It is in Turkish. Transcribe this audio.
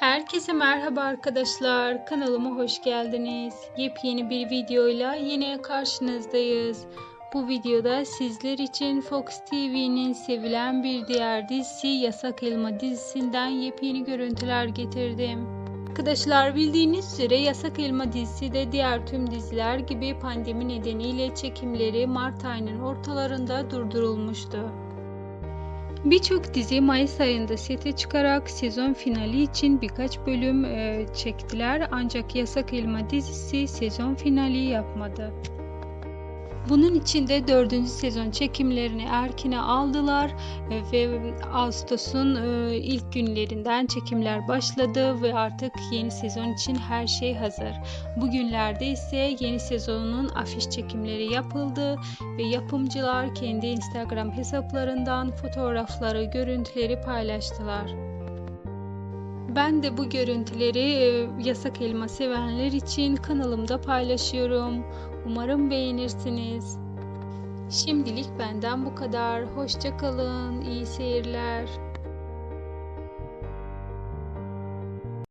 Herkese merhaba arkadaşlar. Kanalıma hoş geldiniz. Yepyeni bir videoyla yine karşınızdayız. Bu videoda sizler için Fox TV'nin sevilen bir diğer dizisi Yasak Elma dizisinden yepyeni görüntüler getirdim. Arkadaşlar bildiğiniz üzere Yasak Elma dizisi de diğer tüm diziler gibi pandemi nedeniyle çekimleri Mart ayının ortalarında durdurulmuştu. Birçok dizi Mayıs ayında sete çıkarak sezon finali için birkaç bölüm e, çektiler ancak Yasak Elma dizisi sezon finali yapmadı. Bunun için de 4. sezon çekimlerini erkine aldılar e, ve Ağustos'un e, ilk günlerinden çekimler başladı ve artık yeni sezon için her şey hazır. Bugünlerde ise yeni sezonun afiş çekimleri yapıldı ve yapımcılar kendi Instagram hesaplarından fotoğrafları, görüntüleri paylaştılar. Ben de bu görüntüleri yasak elma sevenler için kanalımda paylaşıyorum. Umarım beğenirsiniz. Şimdilik benden bu kadar. Hoşça kalın. İyi seyirler.